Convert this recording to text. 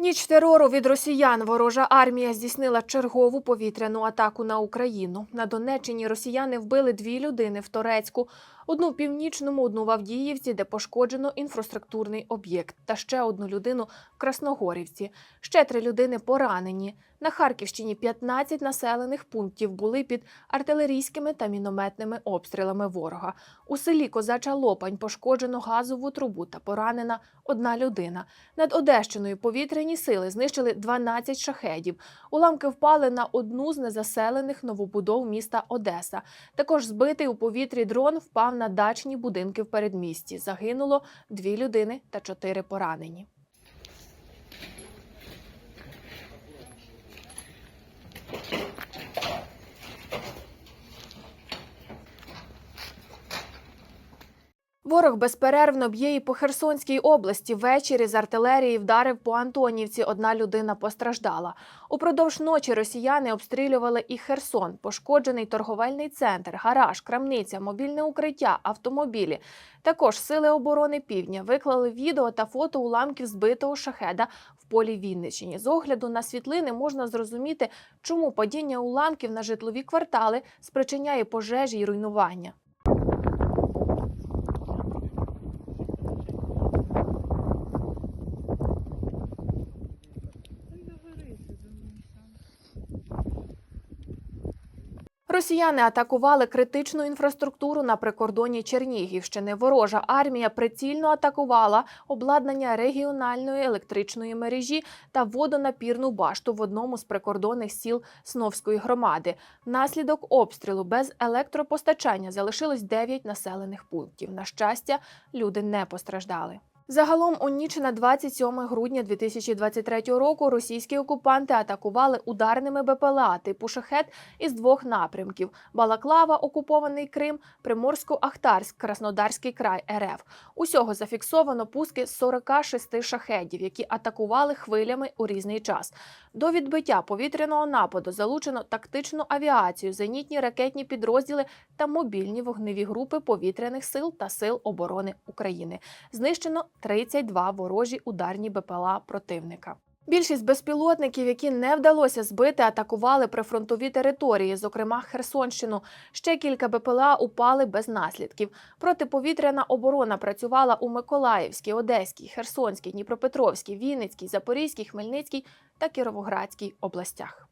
Ніч терору від росіян ворожа армія здійснила чергову повітряну атаку на Україну. На Донеччині росіяни вбили дві людини в Торецьку, одну в північному, одну в Авдіївці, де пошкоджено інфраструктурний об'єкт, та ще одну людину в Красногорівці. Ще три людини поранені. На Харківщині 15 населених пунктів були під артилерійськими та мінометними обстрілами ворога. У селі Козача Лопань пошкоджено газову трубу та поранена одна людина. Над Одещиною повітряні сили знищили 12 шахедів. Уламки впали на одну з незаселених новобудов міста Одеса. Також збитий у повітрі дрон впав на дачні будинки в передмісті. Загинуло дві людини та чотири поранені. Ворог безперервно б'є і по Херсонській області. Ввечері з артилерії вдарив по Антонівці. Одна людина постраждала. Упродовж ночі росіяни обстрілювали і Херсон, пошкоджений торговельний центр, гараж, крамниця, мобільне укриття, автомобілі. Також сили оборони Півдня виклали відео та фото уламків збитого шахеда в полі Вінниччині. З огляду на світлини можна зрозуміти, чому падіння уламків на житлові квартали спричиняє пожежі й руйнування. Росіяни атакували критичну інфраструктуру на прикордоні Чернігівщини. Ворожа армія прицільно атакувала обладнання регіональної електричної мережі та водонапірну башту в одному з прикордонних сіл Сновської громади. Внаслідок обстрілу без електропостачання залишилось 9 населених пунктів. На щастя, люди не постраждали. Загалом у ніч на 27 грудня 2023 року російські окупанти атакували ударними БПЛА типу шахет із двох напрямків: Балаклава, окупований Крим, Приморсько-Ахтарськ, Краснодарський край РФ. Усього зафіксовано пуски 46 шахедів, які атакували хвилями у різний час. До відбиття повітряного нападу залучено тактичну авіацію, зенітні ракетні підрозділи та мобільні вогневі групи повітряних сил та сил оборони України. Знищено 32 ворожі ударні БПЛА противника. Більшість безпілотників, які не вдалося збити, атакували прифронтові території, зокрема Херсонщину. Ще кілька БПЛА упали без наслідків. Протиповітряна оборона працювала у Миколаївській, Одеській, Херсонській, Дніпропетровській, Вінницькій, Запорізькій, Хмельницькій та Кіровоградській областях.